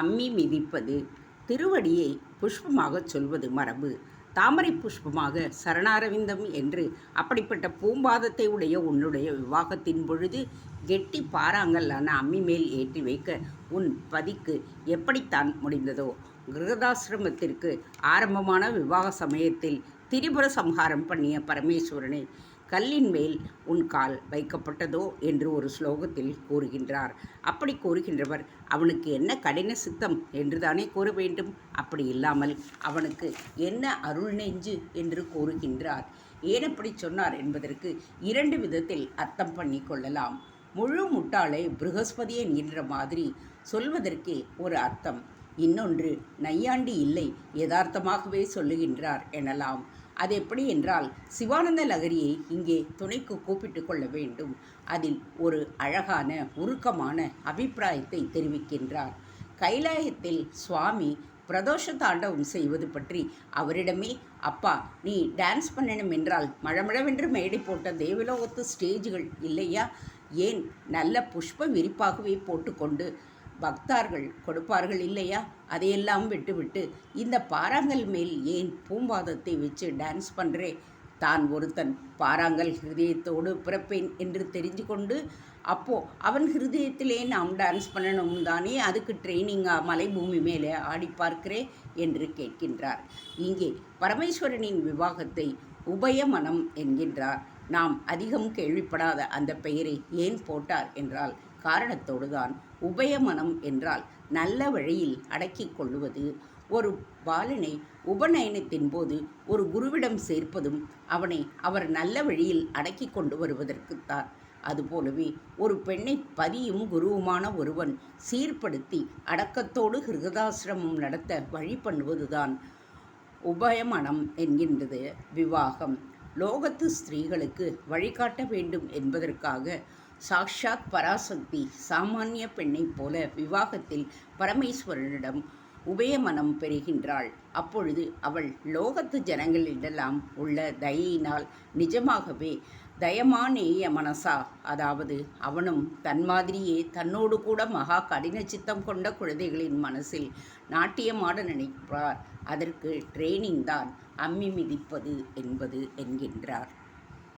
அம்மி மிதிப்பது திருவடியை புஷ்பமாகச் சொல்வது மரபு. தாமரை புஷ்பமாக சரணாரவிந்தம் என்று அப்படிப்பட்ட பூம்பாதத்தை உடைய உன்னுடைய விவாகத்தின் பொழுது கெட்டி பாறாங்கல்லான அம்மி மேல் ஏற்றி வைக்க உன் பதிக்கு எப்படித்தான் முடிந்ததோ? கிருகதாசிரமத்திற்கு ஆரம்பமான விவாக சமயத்தில் திரிபுர சம்ஹாரம் பண்ணிய பரமேஸ்வரனை கல்லின் மேல் உன் கால் வைக்கப்பட்டதோ என்று ஒரு ஸ்லோகத்தில் கூறுகின்றார். அப்படி கூறுகின்றவர் அவனுக்கு என்ன கடின சித்தம் என்று தானே கூற வேண்டும்? அப்படி இல்லாமல் அவனுக்கு என்ன அருள் நெஞ்சு என்று கூறுகின்றார். ஏன் அப்படி சொன்னார் என்பதற்கு இரண்டு விதத்தில் அர்த்தம் பண்ணி கொள்ளலாம். முழு முட்டாளை ப்ருகஸ்பதி என்கின்ற மாதிரி சொல்வதற்கே ஒரு அர்த்தம். இன்னொன்று நையாண்டி இல்லை யதார்த்தமாகவே சொல்லுகின்றார் எனலாம். அது எப்படி என்றால் சிவானந்த லகரியை இங்கே துணைக்கு கூப்பிட்டு கொள்ள வேண்டும். அதில் ஒரு அழகான உருக்கமான அபிப்பிராயத்தை தெரிவிக்கின்றார். கைலாயத்தில் சுவாமி பிரதோஷ தாண்டவம் செய்வது பற்றி அவரிடமே அப்பா நீ டான்ஸ் பண்ணணும் என்றால் மழமழவென்று மேடை போட்ட தேவலோகத்து ஸ்டேஜுகள் இல்லையா? ஏன் நல்ல புஷ்ப விரிப்பாகவே போட்டுக்கொண்டு பக்தார்கள் கொடுப்பார்கள் இல்லையா? அதையெல்லாம் விட்டுவிட்டு இந்த பாறாங்கல் மேல் ஏன் பூம்பாதத்தை வச்சு டான்ஸ் பண்ணுறே தான் ஒருத்தன் பாறாங்கல் ஹிருதயத்தோடு பிறப்பேன் என்று தெரிஞ்சு கொண்டு அப்போது அவன் ஹிருதயத்திலே நாம் டான்ஸ் பண்ணணும் தானே அதுக்கு ட்ரைனிங்காக மலைபூமி மேலே ஆடி பார்க்கிறே என்று கேட்கின்றார். இங்கே பரமேஸ்வரனின் விவாகத்தை உபயமனம் என்கின்றார். நாம் அதிகம் கேள்விப்படாத அந்த பெயரை ஏன் போட்டார் என்றால் காரணத்தோடு தான் உபயமனம் என்றால் நல்ல வழியில் அடக்கிக் கொள்ளுவது. ஒரு பாலனை உபநயனத்தின் போது ஒரு குருவிடம் சேர்ப்பதும் அவனை அவர் நல்ல வழியில் அடக்கி கொண்டு வருவதற்குத்தான். அதுபோலவே ஒரு பெண்ணை பதியும் குருவுமான ஒருவன் சீர்படுத்தி அடக்கத்தோடு கிருகதாசிரமம் நடத்த வழி பண்ணுவதுதான் உபயமனம் என்கின்றது. விவாகம். லோகத்து ஸ்திரீகளுக்கு வழிகாட்ட வேண்டும் என்பதற்காக சாக்ஷாத் பராசக்தி சாமானிய பெண்ணைப் போல விவாகத்தில் பரமேஸ்வரனிடம் உபயமனம் பெறுகின்றாள். அப்பொழுது அவள் லோகத்து ஜனங்களிடெல்லாம் உள்ள தயையினால் நிஜமாகவே தயமானேய மனசா? அதாவது அவனும் தன் மாதிரியே தன்னோடு கூட மகா கடின சித்தம் கொண்ட குழந்தைகளின் மனசில் நாட்டியமாட நினைப்பார். அதற்கு ட்ரெயினிங் தான் அம்மி மிதிப்பது என்பது என்கின்றார்.